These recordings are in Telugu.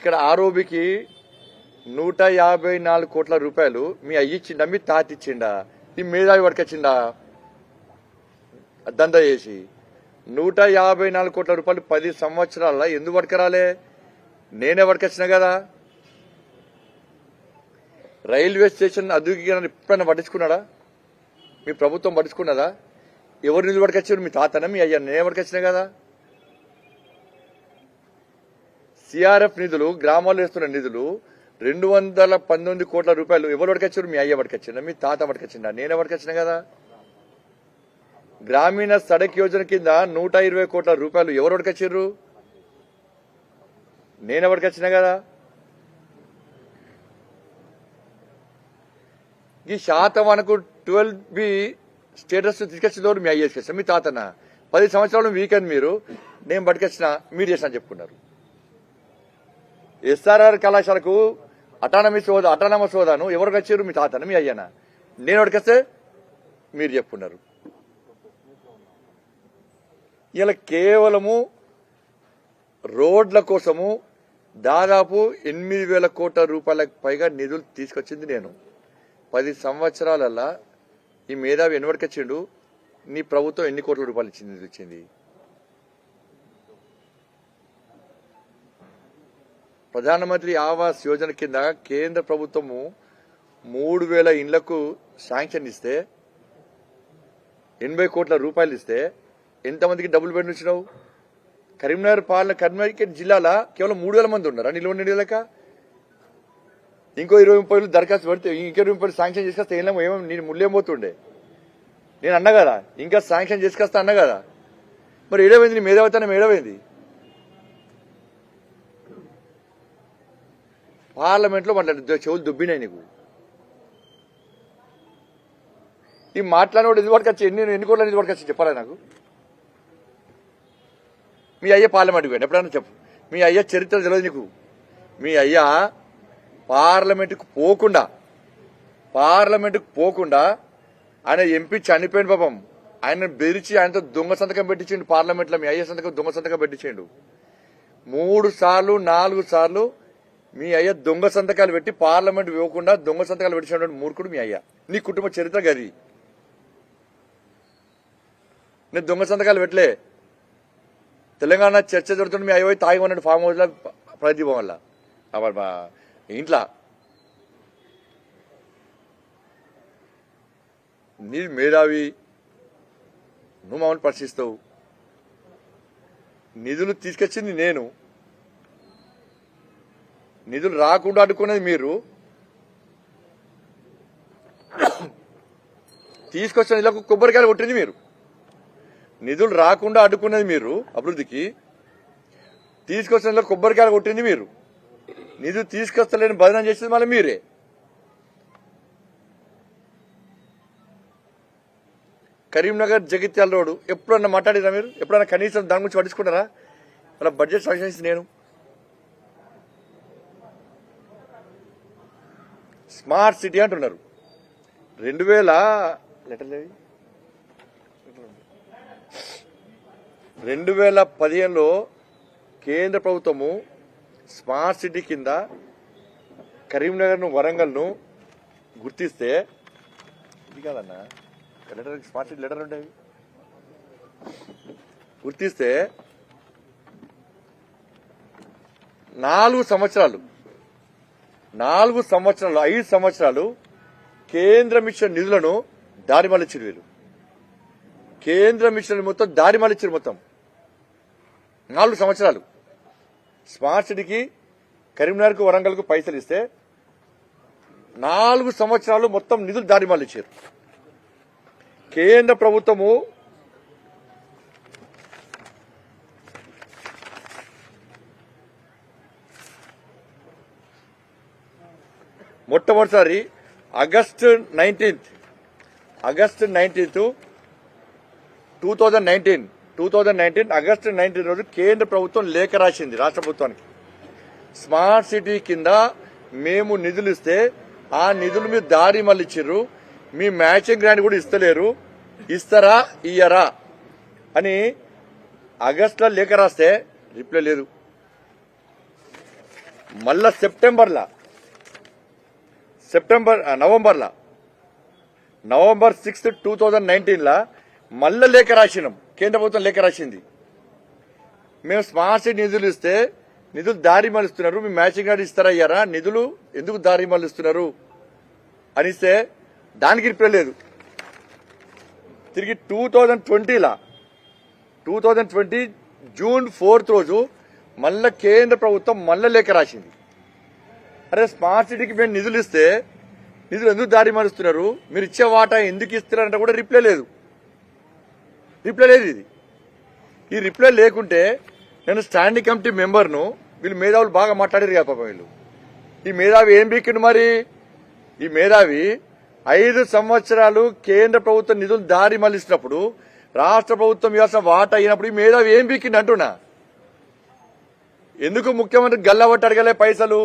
ఇక్కడ ఆరోబికి నూట యాభై నాలుగు కోట్ల రూపాయలు మీ అయ్యిచ్చిండా మీ తాత ఇచ్చిండా ఈ మేధావి పట్టుకొచ్చిండా? దందా చేసి నూట యాభై నాలుగు కోట్ల రూపాయలు పది సంవత్సరాల ఎందుకు పట్టుకురాలే? నేనే పట్టుకొచ్చిన కదా. రైల్వే స్టేషన్ అదుగు ఎప్పుడైనా పట్టించుకున్నాడా? మీ ప్రభుత్వం పట్టించుకున్నదా? ఎవరు నిధులు పట్టుకొచ్చారు? మీ తాతన మీ అయ్యా నేనే పట్టుకొచ్చిన కదా. సిఆర్ఎఫ్ నిధులు గ్రామాల్లో వేస్తున్న నిధులు రెండు వందల పంతొమ్మిది కోట్ల రూపాయలు ఎవరు పట్టుకొచ్చారు? మీ అయ్య పట్టుకొచ్చిందా మీ తాత పట్టుకొచ్చిందా నేనే పట్టుకొచ్చిన కదా. గ్రామీణ సడక్ యోజన కింద నూట ఇరవై కోట్ల రూపాయలు ఎవరు పట్టుకొచ్చారు? నేను పట్టుకొచ్చిన కదా. ఈ శాతవానకు ట్వెల్వ్ బి స్టేటస్ తీసుకొచ్చిన మీ అయ్యే మీ తాతన? పది సంవత్సరాలు వీకెండ్ మీరు నేను పట్టుకొచ్చిన మీరు చేసిన చెప్పుకున్నారు. ఎస్ఆర్ఆర్ కళాశాలకు అటానమీ సోదా అటానమస్ హోదాను ఎవరికి వచ్చారు? మీ తాతను మీ అయ్యన. నేను ఎవరికొస్తే మీరు చెప్పున్నారు ఇలా కేవలము రోడ్ల కోసము దాదాపు ఎనిమిది వేల కోట్ల రూపాయలకు పైగా నిధులు తీసుకొచ్చింది నేను. పది సంవత్సరాలల్లా ఈ మేధావి ఎన్నివరకు నీ ప్రభుత్వం ఎన్ని కోట్ల రూపాయలు ఇచ్చింది నిధులు ఇచ్చింది? ప్రధానమంత్రి ఆవాస్ యోజన కింద కేంద్ర ప్రభుత్వము మూడు వేల ఇండ్లకు శాంక్షన్ ఇస్తే ఎనభై కోట్ల రూపాయలు ఇస్తే ఎంతమందికి డబ్బులు పెట్టి వచ్చినావు కరీంనగర్ పాలన కరీంనగర్ జిల్లాలో కేవలం మూడు వేల మంది ఉన్నారా? నిల్వ నిధులక ఇంకో ఇరవై ముప్పై దరఖాస్తు పెడితే ఇంకో ఇరవై ముప్పై శాంక్షన్ చేసుకొస్తే ఏమో ఏమో నేను ముళ్ళేం పోతుండే. నేను అన్న కదా ఇంకా శాంక్షన్ చేసుకొస్తా అన్న కదా. మరి ఏడవైంది నీ మేధావితనం? ఏడవైంది? పార్లమెంట్లో మాట్లాడు చెవులు దుబ్బినాయి నీకు. ఈ మాట్లాడినోడు ఎందుకు పట్టుకొచ్చి ఎన్ని ఎన్ని కోట్ల ఎందుకు వచ్చి చెప్పాలి నాకు? మీ అయ్య పార్లమెంట్కి పోయాడు ఎప్పుడైనా చెప్పు. మీ అయ్య చరిత్ర తెలియదు నీకు. మీ అయ్య పార్లమెంటుకు పోకుండా పార్లమెంటుకు పోకుండా ఆయన ఎంపీ చనిపోయిన పాపం. ఆయన బెదిరించి ఆయనతో దొంగ సంతకం పెట్టించిండు పార్లమెంట్లో మీ అయ్య సంతకం దొంగ సంతకం పెట్టించిండు. మూడు సార్లు నాలుగు సార్లు మీ అయ్య దొంగ సంతకాలు పెట్టి పార్లమెంట్ ఇవ్వకుండా దొంగ సంతకాలు పెట్టినటువంటి మూర్ఖుడు మీ అయ్య. నీ కుటుంబ చరిత్ర గది. నేను దొంగ సంతకాలు పెట్టలే. తెలంగాణ చర్చ జరుగుతుంది మీ అయ్య తాగి ఉన్నాడు ఫామ్ హౌస్లో. ప్రదీపం వల్ల ఇంట్లో. నీ మేధావి నువ్వు మమ్మల్ని ప్రశ్నిస్తావు. నిధులు తీసుకొచ్చింది నేను. నిధులు రాకుండా అడ్డుకునేది మీరు. తీసుకొచ్చిన నిధులకు కొబ్బరికాయలు కొట్టింది మీరు. నిధులు రాకుండా అడ్డుకునేది మీరు అభివృద్ధికి. తీసుకొచ్చిన నిధులకు కొబ్బరికాయలు కొట్టింది మీరు. నిధులు తీసుకొస్తలేని బదనం చేసేది మళ్ళీ మీరే. కరీంనగర్ జగిత్యాల రోడ్డు ఎప్పుడన్నా మాట్లాడిరా మీరు? ఎప్పుడన్నా కనీసం దాని గురించి పట్టించుకుంటారా? అలా బడ్జెట్ సాంక్షన్ నేను. స్మార్ట్ సిటీ అంటున్నారు. రెండు వేల లెటర్లు రెండు వేల పదిహేనులో కేంద్ర ప్రభుత్వము స్మార్ట్ సిటీ కింద కరీంనగర్ను వరంగల్ను గుర్తిస్తే ఇది కాదన్నా. లెటర్ స్మార్ట్ సిటీ లెటర్ ఉండేవి గుర్తిస్తే నాలుగు సంవత్సరాలు నాలుగు సంవత్సరాలు ఐదు సంవత్సరాలు కేంద్ర మిషన్ నిధులను దారి మళ్ళించారు వీళ్ళు కేంద్ర మిషన్ మొత్తం దారి మళ్ళించారు మొత్తం. నాలుగు సంవత్సరాలు. స్మార్ట్ సిటీకి కరీంనగర్కు వరంగల్కు పైసలు ఇస్తే నాలుగు సంవత్సరాలు మొత్తం నిధులు దారి మళ్ళించారు కేంద్ర ప్రభుత్వము మొట్టమొదటిసారి August nineteenth August nineteenth two thousand nineteen two thousand nineteen August nineteen రోజు కేంద్ర ప్రభుత్వం లేఖ రాసింది రాష్ట్ర ప్రభుత్వానికి. స్మార్ట్ సిటీ కింద మేము నిధులు ఇస్తే ఆ నిధులు మీరు దారి మళ్ళిచ్చిర్రు మీ మ్యాచింగ్ గ్రాంట్ కూడా ఇస్తలేరు ఇస్తారా ఇయ్యరా అని ఆగస్టులో లేఖ రాస్తే రిప్లై లేదు. మళ్ళా సెప్టెంబర్లో సెప్టెంబర్ నవంబర్లా? నవంబర్ సిక్స్త్ టూ థౌజండ్ నైన్టీన్లా మళ్ళీ లేఖ రాసినాం. కేంద్ర ప్రభుత్వం లేఖ రాసింది. మేము స్మార్ట్ సిటీ నిధులు ఇస్తే నిధులు దారి మళ్ళిస్తున్నారు. మీ మ్యాచింగ్ కార్డు ఇస్తారయ్యారా నిధులు ఎందుకు దారి మళ్ళిస్తున్నారు? అనిస్తే దానికి రిప్లై లేదు. తిరిగి two thousand ట్వంటీలా? Two thousand twenty June fourth రోజు మళ్ళా కేంద్ర ప్రభుత్వం మళ్ళా లేఖ రాసింది. అరే స్మార్ట్ సిటీకి మేము నిధులు ఇస్తే నిధులు ఎందుకు దారి మరుస్తున్నారు? మీరు ఇచ్చే వాటా ఎందుకు ఇస్తున్నారంటే కూడా రిప్లై లేదు. రిప్లై లేదు ఇది. ఈ రిప్లై లేకుంటే నేను స్టాండింగ్ కమిటీ మెంబర్ను వీళ్ళు మేధావులు బాగా మాట్లాడారు కదా పాపం వీళ్ళు. ఈ మేధావి ఏం బీక్కిండు మరి? ఈ మేధావి ఐదు సంవత్సరాలు కేంద్ర ప్రభుత్వం నిధులు దారి మళ్ళిస్తున్నప్పుడు రాష్ట్ర ప్రభుత్వం ఇవ్వాల్సిన వాటా అయినప్పుడు ఈ మేధావి ఏం బీక్కిండు అంటున్నా? ఎందుకు ముఖ్యమంత్రి గల్లబట్టి అడగలే పైసలు?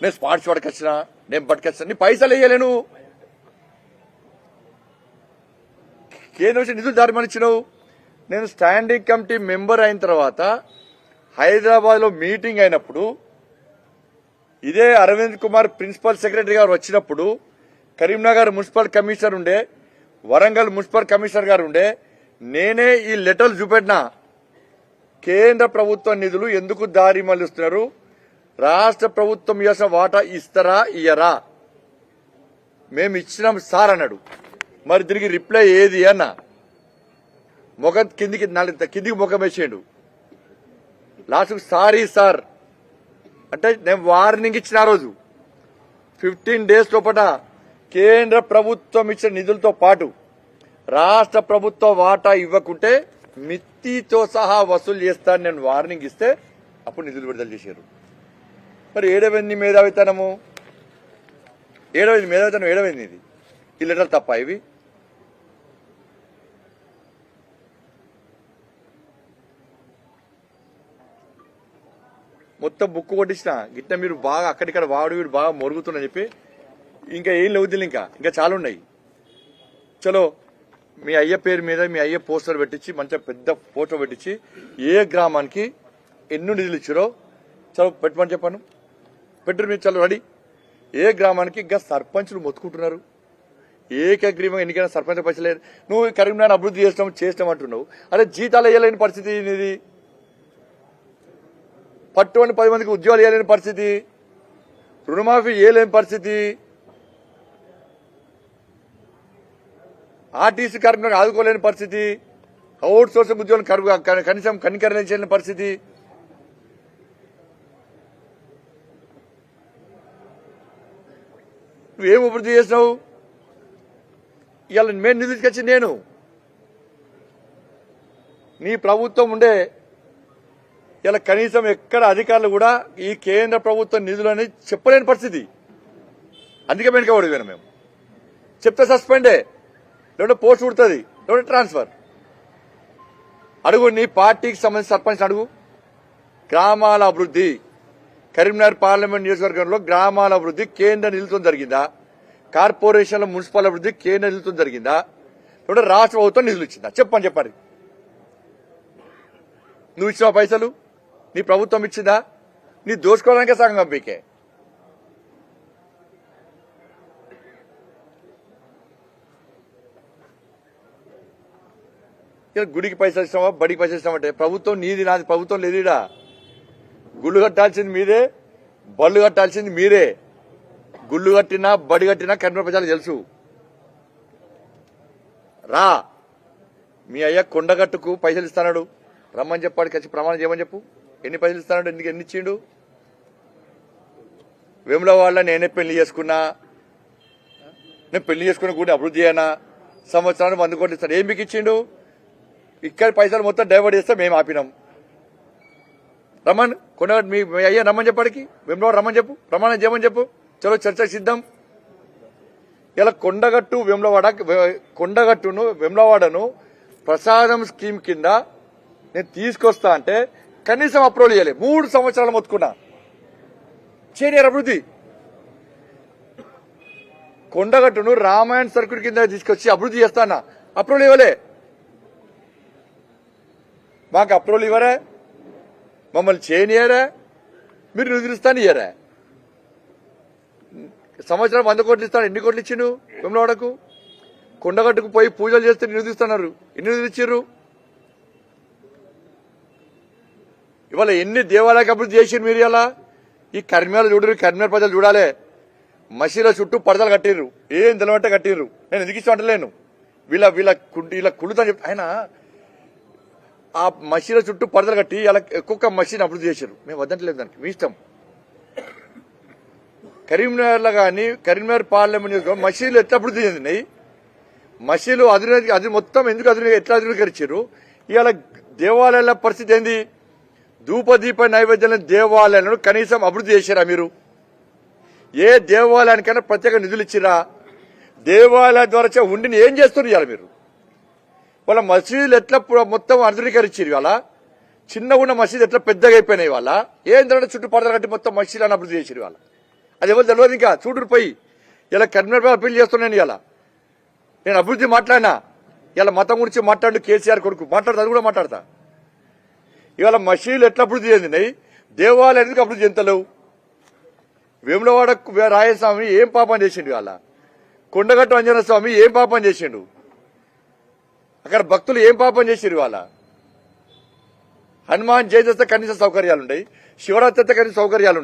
నేను స్పాట్స్ పట్టుకొచ్చిన నేను పట్టుకొచ్చిన నీ పైసలు వేయలేను కేంద్రం నుంచి నిధులు దారి నేను స్టాండింగ్ కమిటీ మెంబర్ అయిన తర్వాత హైదరాబాద్లో మీటింగ్ అయినప్పుడు ఇదే అరవింద్ కుమార్ ప్రిన్సిపల్ సెక్రటరీ గారు వచ్చినప్పుడు కరీంనగర్ మున్సిపల్ కమిషనర్ ఉండే వరంగల్ మున్సిపల్ కమిషనర్ గారు ఉండే నేనే ఈ లెటర్లు చూపెట్టినా కేంద్ర ప్రభుత్వ నిధులు ఎందుకు దారి మళ్ళిస్తున్నారు? రాష్ట్ర ప్రభుత్వం చేసిన వాటా ఇస్తారా ఇయ్యరా? మేము ఇచ్చినాం సార్ అన్నాడు మరి తిరిగి రిప్లై ఏది అన్న? మొగ కిందికి కిందికి ముఖం వేసేయండు లాస్ట్కి సారీ సార్. అంటే నేను వార్నింగ్ ఇచ్చిన ఆ రోజు. ఫిఫ్టీన్ డేస్ లోపల కేంద్ర ప్రభుత్వం ఇచ్చిన నిధులతో పాటు రాష్ట్ర ప్రభుత్వ వాటా ఇవ్వకుంటే మిత్తితో సహా వసూలు చేస్తాను నేను వార్నింగ్ ఇస్తే అప్పుడు నిధులు విడుదల చేశారు. మరి ఏడవైంది మేధావితనము? ఏడవైంది మేధావితనం ఏడవైంది ఇది? ఈ లెటర్ తప్ప ఇవి? మొత్తం బుక్ కొట్టించిన. గిట్ట మీరు బాగా అక్కడిక్కడ వాడు వీడు బాగా మొరుగుతున్నా చెప్పి ఇంకా ఏం లేవు ఇంకా. ఇంకా చాలా ఉన్నాయి. చలో మీ అయ్య పేరు మీద మీ అయ్య పోస్టర్ పెట్టించి మంచిగా పెద్ద ఫోటో పెట్టించి ఏ గ్రామానికి ఎన్ని నిధులు ఇచ్చారో చలో పెట్టమని చెప్పాను. పెట్టరు మీరు చలో రెడీ. ఏ గ్రామానికి ఇంకా సర్పంచులు మొత్తుకుంటున్నారు? ఏకగ్రీవం ఎన్నికైనా సర్పంచ్ పైసలు లేదు. నువ్వు కరీంనగర్ అభివృద్ధి చేస్తాం చేస్తాం అంటున్నావు. అరే జీతాలు వేయలేని పరిస్థితి ఇది పట్టుకొని పది మందికి ఉద్యోగాలు వేయలేని పరిస్థితి. రుణమాఫీ చేయలేని పరిస్థితి. ఆర్టీసీ కార్మికులకు ఆదుకోలేని పరిస్థితి. అవుట్ సోర్సింగ్ ఉద్యోగం క- కనీసం కనికరణ చేయలేని పరిస్థితి. నువ్వేం అభివృద్ధి చేసినావు? ఇవాళ మేము నిధులకి నేను. నీ ప్రభుత్వం ఉండే ఇలా కనీసం ఎక్కడ అధికారులు కూడా ఈ కేంద్ర ప్రభుత్వం నిధులు అనేది చెప్పలేని పరిస్థితి. అందుకే వెనుక పడిపోయాను మేము. చెప్తే సస్పెండే. లేదంటే పోస్ట్ ఉడుతుంది లేదంటే ట్రాన్స్ఫర్. అడుగు నీ పార్టీకి సంబంధించిన సర్పంచ్ అడుగు. గ్రామాల అభివృద్ధి. కరీంనగర్ పార్లమెంట్ నియోజకవర్గంలో గ్రామాల అభివృద్ధి కేంద్ర నిధులతో జరిగిందా? కార్పొరేషన్ల మున్సిపల్ అభివృద్ధి కేంద్ర నిధులతో జరిగిందా? లేకుంటే రాష్ట్ర ప్రభుత్వం నిధులు ఇచ్చిందా? చెప్పని చెప్పండి. నువ్వు ఇచ్చిన పైసలు? నీ ప్రభుత్వం ఇచ్చిందా? నీ దోచుకోవడానికే సగం పీకే గుడికి పైసలు ఇస్తామా బడికి పైసలు ఇస్తామంటే ప్రభుత్వం నీది నాది ప్రభుత్వం లేదుడా గుళ్ళు కట్టాల్సింది మీరే బళ్ళు కట్టాల్సింది మీరే గుళ్ళు కట్టినా బడి కట్టినా కన్నడ ప్రజలకు తెలుసు. రా. మీ అయ్య కొండగట్టుకు పైసలు ఇస్తాడు రమ్మని చెప్పాడు ఖచ్చితంగా ప్రమాణం చేయమని చెప్పు. ఎన్ని పైసలు ఇస్తాడు ఎందుకు ఎన్ని ఇచ్చిండు? వేముల వాళ్ళ నేనే పెళ్ళి చేసుకున్నా. నేను పెళ్ళి చేసుకున్న కూడా అభివృద్ధి చేయనా? సంవత్సరానికి వంద కోట్లు ఇస్తాడు. ఏం మీకు ఇచ్చిండు? ఇక్కడ పైసలు మొత్తం డైవర్ట్ చేస్తే మేము ఆపినాం. రమ్మన్ కొండగట్టు మీ అయ్యా రమ్మని చెప్పాడికి వెంబడి రమ్మని చెప్పు. రమ్మని చేయమని చెప్పు. చలో చర్చ సిద్ధం. ఇలా కొండగట్టు వెమ్లవాడ కొండగట్టును వెమ్లవాడను ప్రసాదం స్కీమ్ కింద నేను తీసుకొస్తా అంటే కనీసం అప్రూవల్ చేయాలి మూడు సంవత్సరాలు మొత్తుకున్నా. చేయలేరు అభివృద్ధి. కొండగట్టును రామాయణ సర్కిల్ కింద తీసుకొచ్చి అభివృద్ధి చేస్తానా? అప్రూవల్ ఇవ్వలే. మాకు అప్రూవల్ ఇవ్వరే? మమ్మల్ని చేయనియరే మీరు నిధులిస్తాను సంవత్సరం వంద కోట్లు ఇస్తాను ఎన్ని కోట్లు ఇచ్చిండు వెమ్లవాడకు కొండగట్టుకు పోయి పూజలు చేస్తే నిధులిస్తున్నారు ఎన్ని నిధులు ఇవాళ ఎన్ని దేవాలయాలకు అభివృద్ధి చేసిరు మీరు ఇలా ఈ కర్మేలు చూడరు కర్మేల ప్రజలు చూడాలి. మసీల చుట్టూ పడతలు కట్టిర్రు. ఏం తెలవంటే కట్టిర్రు. నేను ఎందుకు ఇష్టం అంటలేను. వీళ్ళ వీళ్ళ కు- వీళ్ళ కుళ్ళుతా చెప్తా ఆయన ఆ మసీల చుట్టూ పరదలు కట్టి ఇలా ఒక్కొక్క మసీని అభివృద్ధి చేశారు. మేము వద్దంటలేదు దానికి మీ ఇష్టం. కరీంనగర్లో కానీ కరీంనగర్ పార్లమెంట్ నియోజకవర్గం మసీదులు ఎట్లా అభివృద్ధి చెందినాయి? మసీలు అధునిక అది మొత్తం ఎందుకు అధునిక ఎట్లా అధునీకరించారు? ఇవాళ దేవాలయాల పరిస్థితి ఏంది? ధూపదీప నైవేద్యాలను దేవాలయాలను కనీసం అభివృద్ధి చేశారా మీరు? ఏ దేవాలయానికైనా ప్రత్యేక నిధులు ఇచ్చిరా? దేవాలయ ద్వారా ఉండిని ఏం చేస్తున్నారు ఇవాళ మీరు? వాళ్ళ మసీదులు ఎట్లా మొత్తం ఆధునీకరించారు ఇవాళ? చిన్నగా ఉన్న మసీదు ఎట్లా పెద్దగా అయిపోయినాయి ఇవాళ? ఏం తర్వాత చుట్టూ కట్టి మొత్తం మసీదులను అభివృద్ధి చేసారు ఇవాళ? అది ఎవరు తెలియదు ఇంకా? చూడు పోయి. ఇలా కరీంనగర్ అప్పీల్ చేస్తున్నాను ఇలా నేను అభివృద్ధి మాట్లాడినా. ఇలా మతం గురించి మాట్లాడు కేసీఆర్ కొడుకు. మాట్లాడతా అది కూడా మాట్లాడతా. ఇవాళ మసీదులు ఎట్లా అభివృద్ధి చెందినాయి? దేవాలయం ఎందుకు అభివృద్ధి చెందలేవు వేములవాడ రాయస్వామి ఏం పాపం చేసిండు ఇవాళ? కొండగట్టు అంజన స్వామి ఏం పాపం చేసిండు? అక్కడ భక్తులు ఏం పాపం చేసిరు ఇవాళ? హనుమాన్ జయంతి వస్తే కనీస సౌకర్యాలు శివరాత్రి వస్తే కనీస సౌకర్యాలు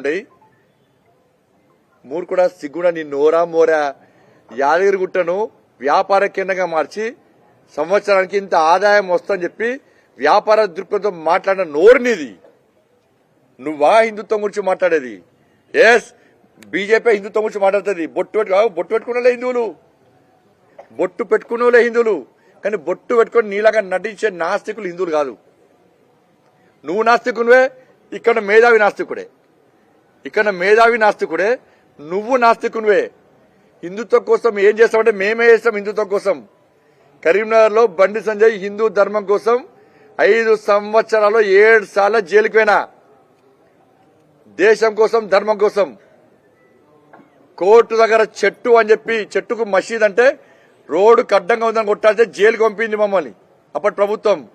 మూరు కూడా సిగ్గుడా నీ నోరా మోరా యాదగిరిగుట్టను వ్యాపార కేంద్రంగా మార్చి సంవత్సరానికి ఇంత ఆదాయం వస్తుందని చెప్పి వ్యాపార దృక్పథంతో మాట్లాడిన నోరు నీది. నువ్వా హిందుత్వం గురించి మాట్లాడేది? ఎస్ బీజేపీ హిందుత్వం గురించి మాట్లాడుతుంది. బొట్టు పెట్టు బొట్టు పెట్టుకున్నలే హిందువులు. బొట్టు పెట్టుకున్నలే హిందువులు. కానీ బొట్టు పెట్టుకొని నీలాగా నటించే నాస్తికులు హిందువులు కాదు. నువ్వు నాస్తికునివే ఇక్కడ మేధావి నాస్తికుడే. ఇక్కడ మేధావి నాస్తికుడే నువ్వు నాస్తికునివే. హిందుత్వం కోసం ఏం చేస్తామంటే మేమే చేస్తాం హిందుత్వం కోసం. కరీంనగర్లో బండి సంజయ్ హిందూ ధర్మం కోసం ఐదు సంవత్సరాలు ఏడు సార్లు జైలుకి పోయినా. దేశం కోసం ధర్మం కోసం. కోర్టు దగ్గర చెట్టు అని చెప్పి చెట్టుకు మసీద్ అంటే రోడ్డు అడ్డంగా ఉందని కొట్టాడితే జైలుకి పంపింది మమ్మల్ని. అప్పటి ప్రభుత్వం.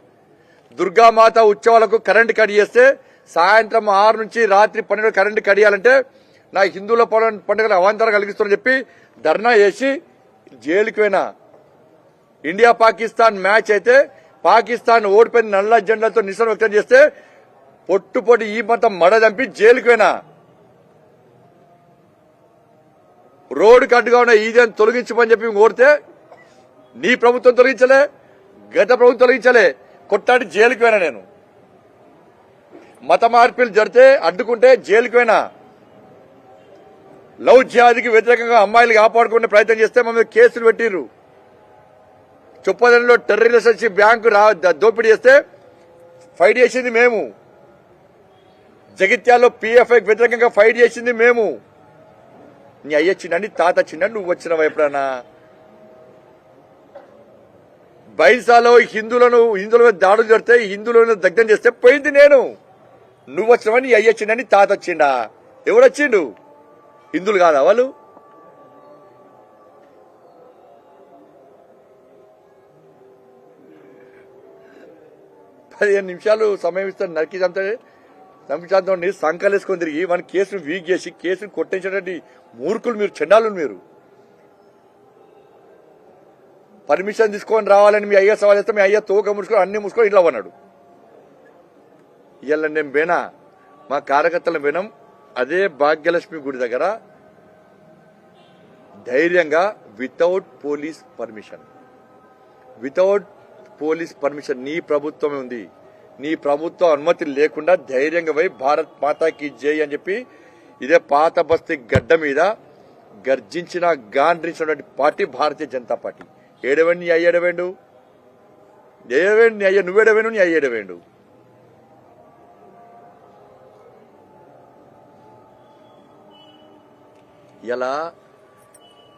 దుర్గామాత ఉత్సవాలకు కరెంట్ కట్ చేస్తే సాయంత్రం ఆరు నుంచి రాత్రి పన్నెండు కరెంట్ కడియాలంటే నా హిందువుల పండుగ- పండుగలు అవాంతరం కలిగిస్తుందని చెప్పి ధర్నా చేసి జైలుకి పోయినా. ఇండియా పాకిస్తాన్ మ్యాచ్ అయితే పాకిస్తాన్ ఓడిపోయిన నల్ల జెండాలతో నిరసన వ్యక్తం చేస్తే పొట్టుపొట్టి ఈ మతం మడ చంపి జైలుకి పోయినా. రోడ్డు కట్టుగా ఉన్న ఈదని తొలగించమని చెప్పి కోరితే నీ ప్రభుత్వం తొలగించలే గత ప్రభుత్వం తొలగించలే. కొట్టాడి జైలుకి పోయినా నేను. మత మార్పులు జరితే అడ్డుకుంటే జైలుకి పోయినా. లవ్ జిహాదీకి వ్యతిరేకంగా అమ్మాయిలు కాపాడుకునే ప్రయత్నం చేస్తే మమ్మల్ని కేసులు పెట్టిర్రు. చొప్పదంలో టెర్రరిస్ట్ బ్యాంకు రా దోపిడీ చేస్తే ఫైట్ చేసింది మేము. జగిత్యాల్లో పిఎఫ్ఐకి వ్యతిరేకంగా ఫైట్ చేసింది మేము. నీ అయ్య చిన్నని తాత చిన్న నువ్వు వచ్చినవా ఎప్పుడన్నా? బైసాలో హిందువులను హిందువుల మీద దాడులు జరితే హిందువులను దగ్ధం చేస్తే పోయింది నేను. నువ్వు వచ్చినవని అయ్యొచ్చిండని తాత వచ్చిండా? ఎవడు వచ్చిండు? హిందువులు కాదా వాళ్ళు? పదిహేను నిమిషాలు సమయం ఇస్తాను నరికి చంపే సంకలేసుకొని తిరిగి మన కేసును వీక్ చేసి కేసును కొట్టించేటటువంటి మూర్ఖులు మీరు చెండాలు మీరు. పర్మిషన్ తీసుకొని రావాలని మీ అయ్య సవాల్ చేస్తే మీ అయ్య తోక ముడుచుకొని అన్ని ముసుకొని ఇట్లా అన్నాడు ఇవాళ నేను పోయినా మా కార్యకర్తల వినం అదే భాగ్యలక్ష్మి గుడి దగ్గర ధైర్యంగా without police permission without police permission నీ ప్రభుత్వమే ఉంది. నీ ప్రభుత్వం అనుమతి లేకుండా ధైర్యంగా పోయి భారత్ మాతాకి జై అని చెప్పి ఇదే పాత బస్తీ గడ్డ మీద గర్జించిన గాండ్రించినటువంటి పార్టీ భారతీయ జనతా పార్టీ. ఏడవేండు నీ అయ్యేడవేండు ఏడవేండు? నీ అయ్య నువ్వేడవేండు నీ అయ్యేడవేండు ఇలా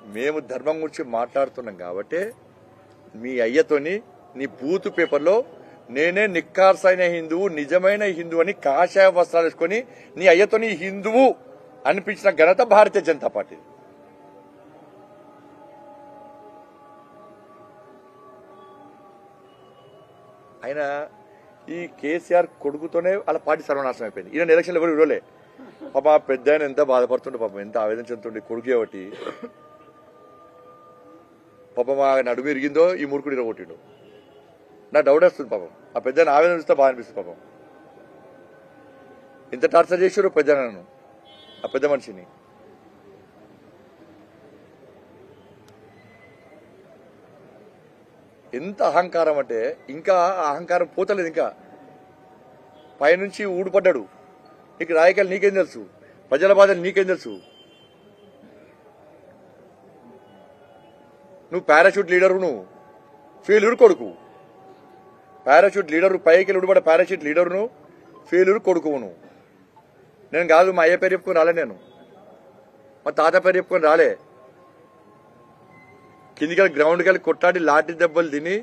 మేము ధర్మం గురించి మాట్లాడుతున్నాం కాబట్టి మీ అయ్యతోని నీ బూతు పేపర్లో నేనే నిక్కార్సైన హిందువు నిజమైన హిందువు అని కాషాయ వస్త్రాలు వేసుకొని నీ అయ్యతోని హిందువు అనిపించిన ఘనత భారతీయ జనతా పార్టీ. ఆయన ఈ కేసీఆర్ కొడుకుతోనే వాళ్ళ పార్టీ సర్వనాశనం అయిపోయింది. ఈయన ఎలక్షన్లు ఎవరు విడవలే పాప ఆ పెద్ద ఆయన ఎంత బాధపడుతుండే పాపం ఎంత ఆవేదన చెందుతుండే కొడుకు ఒకటి పాపం ఆ నడుము ఇరిగిందో ఈ మురుకుడు ఇరగొట్టిండు. నా డౌట్ వస్తుంది పాపం. ఆ పెద్ద ఆవేదన చూస్తే బాగా అనిపిస్తుంది పాపం. ఎంత టార్చర్ చేసారు పెద్ద నన్ను ఆ పెద్ద మనిషిని. ఎంత అహంకారం అంటే ఇంకా అహంకారం పోతలేదు ఇంకా. పైనుంచి ఊడిపడ్డాడు. నీకు రాయకాలు నీకేం తెలుసు? ప్రజల బాధలు నీకేం తెలుసు? నువ్వు పారాషూట్ లీడరు నువ్వు. ఫెయిల్యూర్ కొడుకు. పారాషూట్ లీడరు పైకి ఉడిపడ పారాషూట్ లీడరును ఫెయిల్యూర్ కొడుకువు నువ్వు. నేను కాదు మా అయ్య పేరు చెప్పుకొని రాలే నేను. మా తాత పేరు చెప్పుకొని రాలే. కిందికి గ్రౌండ్కి వెళ్ళి కొట్టాడి లాఠీ దెబ్బలు తిని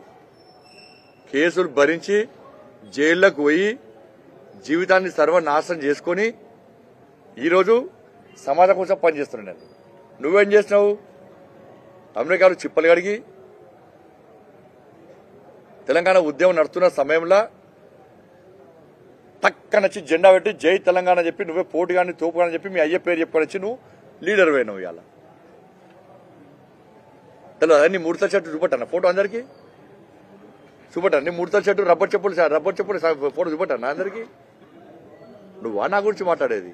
కేసులు భరించి జైల్లోకి పోయి జీవితాన్ని సర్వనాశనం చేసుకొని ఈరోజు సమాజం కోసం పనిచేస్తున్నాను నేను నువ్వేం చేసినావు? అమెరికాలో చిప్పలు కడిగి తెలంగాణ ఉద్యమం నడుస్తున్న సమయంలో టక్కనొచ్చి జెండా పెట్టి జై తెలంగాణ చెప్పి నువ్వే పోటీ కానీ తోపు కానీ చెప్పి మీ అయ్య పేరు చెప్పుకొని వచ్చి నువ్వు లీడర్ పోయినావు ఇవాళ. తెలియదు నీ ముడత చెట్టు చూపట్టన్న ఫోటో అందరికీ? చూపట్టా నీ ముడత చెట్టు రబ్బర్ చెప్పులు రబ్బర్ చెప్పులు ఫోటో చూపట్టన్నా అందరికీ? నువ్వా నా గురించి మాట్లాడేది?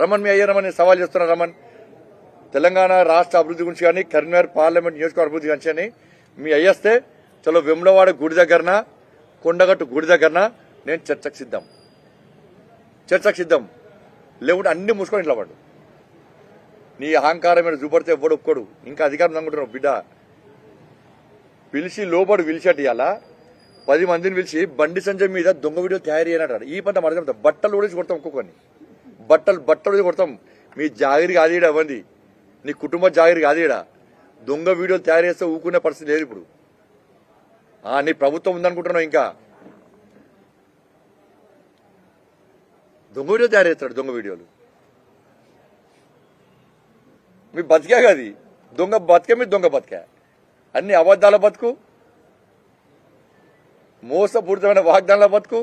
రమణ్ మీ అయ్యా రమణ్ సవాల్ చేస్తున్నా రమణ్ తెలంగాణ రాష్ట్ర అభివృద్ధి గురించి కానీ కరీంనగర్ పార్లమెంట్ నియోజకవర్గ అభివృద్ధి గురించి కానీ మీ అయ్యేస్తే చలో వెమ్లవాడ గుడి దగ్గరన కొండగట్టు గుడి దగ్గరన నేను చర్చకు సిద్ధం. చర్చకు సిద్ధం. లేకుంటే అన్ని మూసుకొని ఇంట్లో పడు. నీ అహంకారం మీద చూపడితే ఎవ్వడు ఒక్కడు ఇంకా అధికారం అనుకుంటున్నావు బిడ్డ. పిలిచి లోపడు పిలిచాడు ఇవాళ పది మందిని పిలిచి బండి సంజయ్ మీద దొంగ వీడియో తయారు చేయనన్నాడు ఈ పంట మరద బట్టలు కూడా కొడతాం ఒక్కొక్కరిని బట్టలు బట్టలు కూడా కొడతాం. మీ జాగిరి కాదు అవ్వండి నీ కుటుంబ జాగిరి కాదు దొంగ వీడియోలు తయారు చేస్తే ఊకునే పరిస్థితి లేదు ఇప్పుడు. నీ ప్రభుత్వం ఉందనుకుంటున్నావు ఇంకా. దొంగ వీడియో తయారు చేస్తాడు దొంగ వీడియోలు. మీ బతికే కాదు దొంగ బతికే మీ దొంగ బతికే. అన్ని అబద్ధాల బతుకు మోసపూరితమైన వాగ్దానాల బతుకు.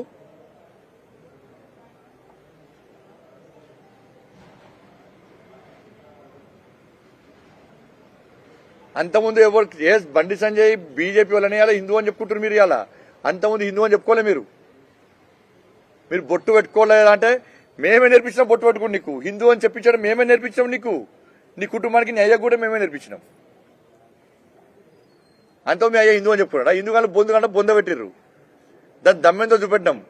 అంతకుముందు ఎవరు ఏ బండి సంజయ్ బీజేపీ వాళ్ళని ఇలా హిందూ అని చెప్పుకుంటారు మీరు ఇలా అంతకుముందు హిందూ అని చెప్పుకోలే మీరు. మీరు బొట్టు పెట్టుకోలేదు అంటే మేమే నేర్పించినాం బొట్టు పెట్టుకుని నీకు. హిందూ అని చెప్పించడం మేమే నేర్పించాం నీకు. నీ కుటుంబానికి నీ అయ్య కూడా మేమే నేర్పించినాం. అంత మీ అయ్య హిందూ అని చెప్పుకున్నాడా? హిందూ కానీ బొందు కంటే బొంద పెట్టిర్రు. దాన్ని దమ్మెంతో చూపెట్టినాం?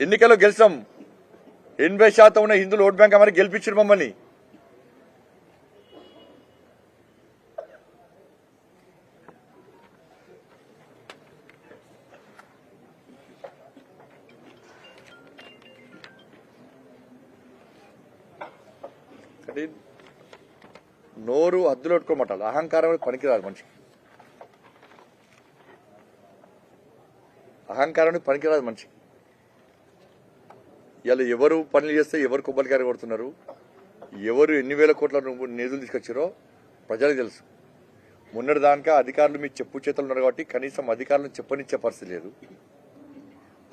ఎన్నికల్లో గెలిచాం. ఎనభై శాతం ఉన్న హిందువులు ఓట్ బ్యాంక్ అమరి గెలిపించారు మమ్మల్ని. కాబట్టి నోరు అద్దులు పెట్టుకోమంటారు. అహంకారం పనికిరాదు మనిషికి. అహంకారానికి పనికిరాదు మనిషి ఇలా ఎవరు పనులు చేస్తే ఎవరు కొబ్బరికాయ కొడుతున్నారు? ఎవరు ఎన్ని వేల కోట్ల నిధులు తీసుకొచ్చారో ప్రజలకు తెలుసు. మొన్నటి దానికా అధికారులు మీ చెప్పు చేతులు ఉన్నారు కాబట్టి కనీసం అధికారులను చెప్పనిచ్చే పరిస్థితి లేదు.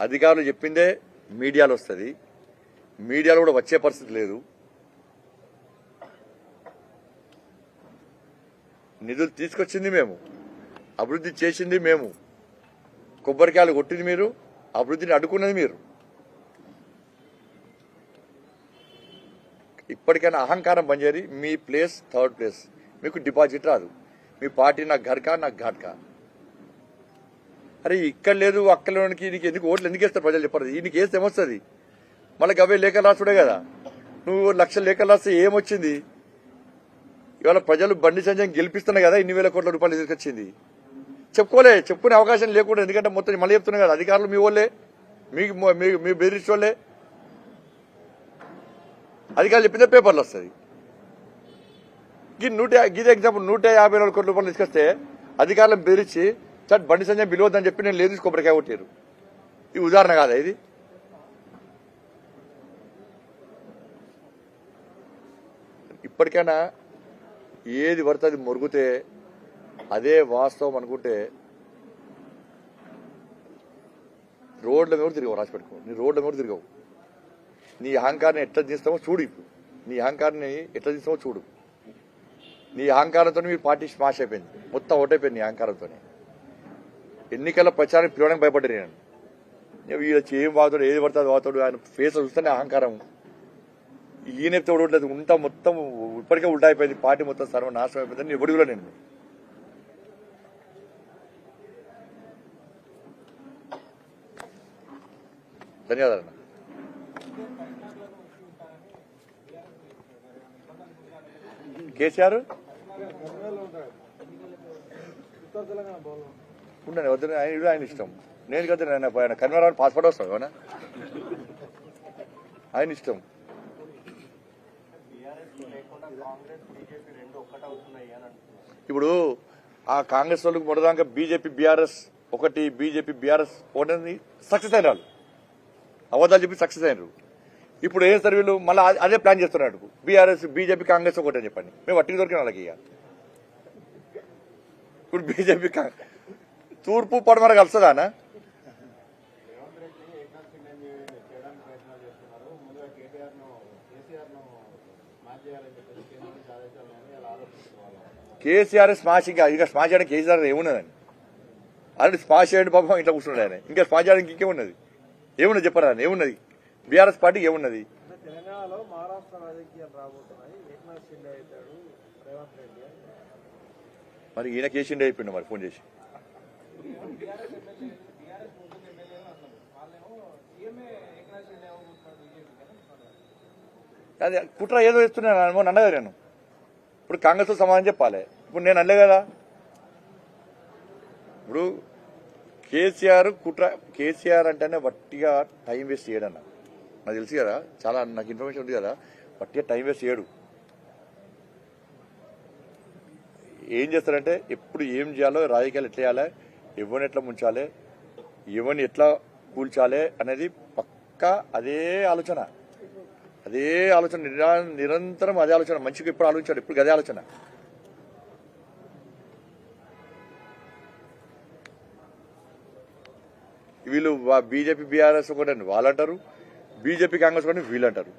అధికారులు చెప్పిందే మీడియాలో వస్తుంది. మీడియాలో కూడా వచ్చే పరిస్థితి లేదు. నిధులు తీసుకొచ్చింది మేము. అభివృద్ధి చేసింది మేము. కొబ్బరికాయలు కొట్టింది మీరు అభివృద్ధిని అడ్డుకున్నది మీరు. ఇప్పటికైనా అహంకారం పనిచేయరి మీ ప్లేస్ థర్డ్ ప్లేస్. మీకు డిపాజిట్ రాదు. మీ పార్టీ నాకు ఘర్కా నాకు ఘాట్కా. అరే ఇక్కడ లేదు అక్కలోనికి నీకు ఎందుకు ఓట్లు ఎందుకు వేస్తారు ప్రజలు చెప్పారు. ఈయనకి వేస్తే ఏమొస్తుంది మళ్ళీ గవే లేఖలు రాసుడే కదా. నువ్వు లక్ష లేఖలు రాస్తే ఏమొచ్చింది? ఇవాళ ప్రజలు బండి సంజయం గెలిపిస్తున్నాయి కదా ఇన్ని వేల కోట్ల రూపాయలు తీసుకొచ్చింది. చెప్పుకోలే చెప్పుకునే అవకాశం లేకుండా ఎందుకంటే మొత్తం మళ్ళీ చెప్తున్నా కదా అధికారులు మీ వాళ్ళే మీకు మీ- మీ బెదిరించే వాళ్ళే. అధికారులు చెప్పిందే పేపర్లు వస్తుంది. ఈ నూట గిది ఎగ్జాంపుల్ నూట యాభై నాలుగు కోట్ల రూపాయలు తీసుకొస్తే అధికారులను బెదిరించి సార్ బండి సంజయ్ పిలవద్దని చెప్పి నేను లేదు కొబ్బరికాయ కొట్టారు ఈ ఉదాహరణ కాదా ఇది? ఇప్పటికైనా ఏది పడితే అది మురుగుతే అదే వాస్తవం అనుకుంటే రోడ్ల మీద తిరిగావు తిరగవు రాసి పెట్టుకో నీ రోడ్ల మీద తిరిగావు తిరగవు. నీ అహంకారాన్ని ఎట్లా తీస్తామో చూడు ఇప్పుడు. నీ అహంకారాన్ని ఎట్లా తీస్తామో చూడు. నీ అహంకారంతో మీ పార్టీ స్మాష్ అయిపోయింది. మొత్తం ఓటైపోయింది నీ అహంకారంతో ఎన్నికల ప్రచారం పిలవడానికి భయపడ్డారు నేను. నేను వీళ్ళ ఏం వాతాడు ఏది పడుతుంది వాతాడు ఆయన ఫేస్ చూస్తేనే అహంకారం. ఈయన తోడలేదు ఉంటా మొత్తం ఇప్పటికే ఉల్టా అయిపోయింది. పార్టీ మొత్తం సర్వనాశనం అయిపోయింది ఎవడు కూడా నేను ధన్యవాదాలు కేసీఆర్? ఉండండి వద్దు ఆయన ఇది ఆయన ఇష్టం. నేను కదా ఆయన కన్వీనర్ పాస్పోర్ట్ వస్తాం అవునా ఆయన ఇష్టం. ఇప్పుడు ఆ కాంగ్రెస్ వాళ్ళకి మొదదాకా బీజేపీ బీఆర్ఎస్ ఒకటి బీజేపీ బీఆర్ఎస్ ఒకటి సక్సెస్ అయిన వాళ్ళు అబద్ధాలు చెప్పి సక్సెస్ అయినారు. ఇప్పుడు ఏం సార్ వీళ్ళు? మళ్ళీ అదే ప్లాన్ చేస్తున్నారు. బీఆర్ఎస్ బీజేపీ కాంగ్రెస్ ఒకటి అని చెప్పండి. మేము వట్టికి దొరికిన వాళ్ళకి ఇక ఇప్పుడు బీజేపీ తూర్పు పడమర కలుస్తుందానా రేవంత్ రెడ్డి ఏకనాథ్ షిండే చేయడానికి ప్రయత్నాలు చేస్తున్నారు ముందుగా కేటీఆర్ను కేసీఆర్ను మ్యాచ్ చేయాలని చెప్పేసి కేంద్రం నుంచి ఆదేశాలు ఉన్నాయని అలా ఆలోచిస్తున్నారు కేసీఆర్ స్మాష్ ఇంకా ఇక స్మాష్ చేయడానికి కేసీఆర్ ఏమున్నదని అలాంటి స్మాష్ చేయండి పాపం ఇట్లా కూర్చున్నాడు ఆయన ఇంకా స్మాష్ చేయడానికి ఇంకేమున్నది ఏమున్నది చెప్పరా ఏమున్నది బీఆర్ఎస్ పార్టీ ఏమున్నది అంటే తెలంగాణలో మహారాష్ట్ర రాజకీయాలు రాబోతున్నాయి ఏకనాథ్ షిండే అవుతాడు రేవంత్ రెడ్డి అని మరి ఈయన కేసీఆర్ అయిపోయిండు మరి ఫోన్ చేసి అదే కుట్ర ఏదో ఇస్తున్నాను అన్నగా నేను ఇప్పుడు కాంగ్రెస్ సమాధానం చెప్పాలి. ఇప్పుడు నేను అనలే కదా. ఇప్పుడు కేసీఆర్ కుట్ర కేసీఆర్ అంటేనే వట్టిగా టైం వేస్ట్ చేయడన్న. నాకు తెలుసు కదా చాలా నాకు ఇన్ఫర్మేషన్ ఉంది కదా వట్టిగా టైం వేస్ట్ చేయడు. ఏం చేస్తారంటే ఎప్పుడు ఏం చేయాలో రాజకీయాలు ఎట్లా చేయాలి ఎవరిని ఎట్లా ముంచాలి ఎవరిని ఎట్లా కూల్చాలి అనేది పక్కా అదే ఆలోచన. అదే ఆలోచన నిరా- నిరంతరం అదే ఆలోచన. మంచిగా ఎప్పుడు ఆలోచించాడు ఇప్పుడు అదే ఆలోచన. వీళ్ళు బీజేపీ బీఆర్ఎస్ ఒకటి వాళ్ళు అంటారు బీజేపీ కాంగ్రెస్ ఒకటి వీళ్ళు అంటారు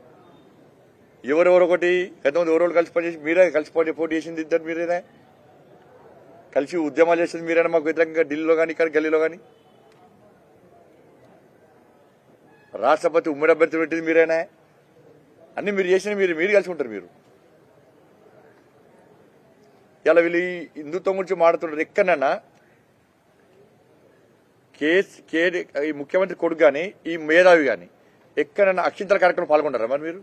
ఎవరెవరు ఒకటి ఎంతమంది ఎవరెవరు కలిసి పనిచేసి మీరే కలిసి పోటీ పోటీ చేసింది ఇద్దరు మీరేనే? కలిసి ఉద్యమాలు చేసింది మీరేనా? మాకు వ్యతిరేకంగా ఢిల్లీలో కానీ ఇక్కడ గల్లీలో కానీ రాష్ట్రపతి ఉమ్మడి అభ్యర్థి పెట్టింది మీరేనా? అన్ని మీరు చేసిన మీరు మీరు కలిసి ఉంటారు మీరు. ఇలా వీళ్ళు ఈ హిందుత్వం గురించి మాట్లాడుతుంటారు ఎక్కడన్నా కేస్ కే ఈ ముఖ్యమంత్రి కొడుకు కానీ ఈ మేధావి కానీ ఎక్కడన్నా అక్షింతల కార్యక్రమం పాల్గొంటారా మరి మీరు?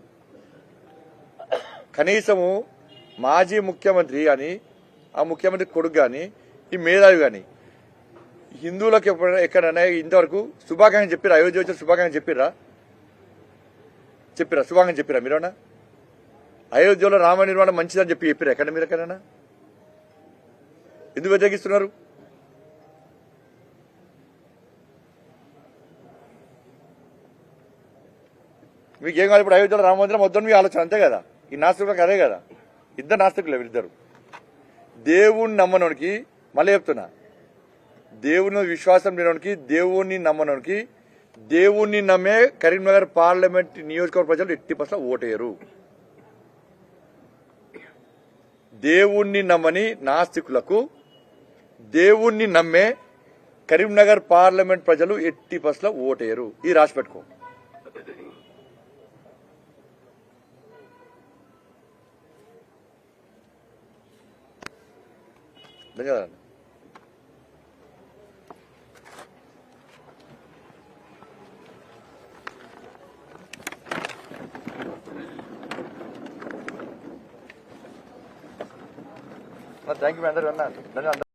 కనీసము మాజీ ముఖ్యమంత్రి కానీ ఆ ముఖ్యమంత్రి కొడుకు కానీ ఈ మేధావి కానీ హిందువులకు ఎప్పుడైనా ఎక్కడైనా ఇంతవరకు శుభాకాంక్షలు చెప్పిరా? అయోధ్య వచ్చిన శుభాకాంక్షలు చెప్పిరా? చెప్పిరా శుభాంగం చెప్పిరా మీరేనా అయోధ్యలో రామ నిర్మాణం మంచిదని చెప్పి చెప్పిరా ఎక్కడ మీరు ఎక్కడైనా ఎందుకు వ్యతిరేకిస్తున్నారు? మీకు ఏం కాదు ఇప్పుడు అయోధ్యలో రామ మందిరం వద్దని మీ ఆలోచన అంతే కదా? ఈ నాస్తికులకు అదే కదా? ఇద్దరు నాస్తికులే వీళ్ళిద్దరు దేవుణ్ణి నమ్మనోనికి మళ్ళీ చెప్తున్నా దేవుని విశ్వాసం లేనోనికి దేవుణ్ణి నమ్మనోనికి దేవుణ్ణి నమ్మే కరీంనగర్ పార్లమెంట్ నియోజకవర్గ ప్రజలు ఎట్టి పట్ల ఓటేయరు. దేవుణ్ణి నమ్మని నాస్తికులకు దేవుణ్ణి నమ్మే కరీంనగర్ పార్లమెంట్ ప్రజలు ఎట్టి పట్ల ఓటేయరు. ఇది రాసి పెట్టుకో. ధన్యవాదాలు. థ్యాంక్ యూ అందరూ అన్నారు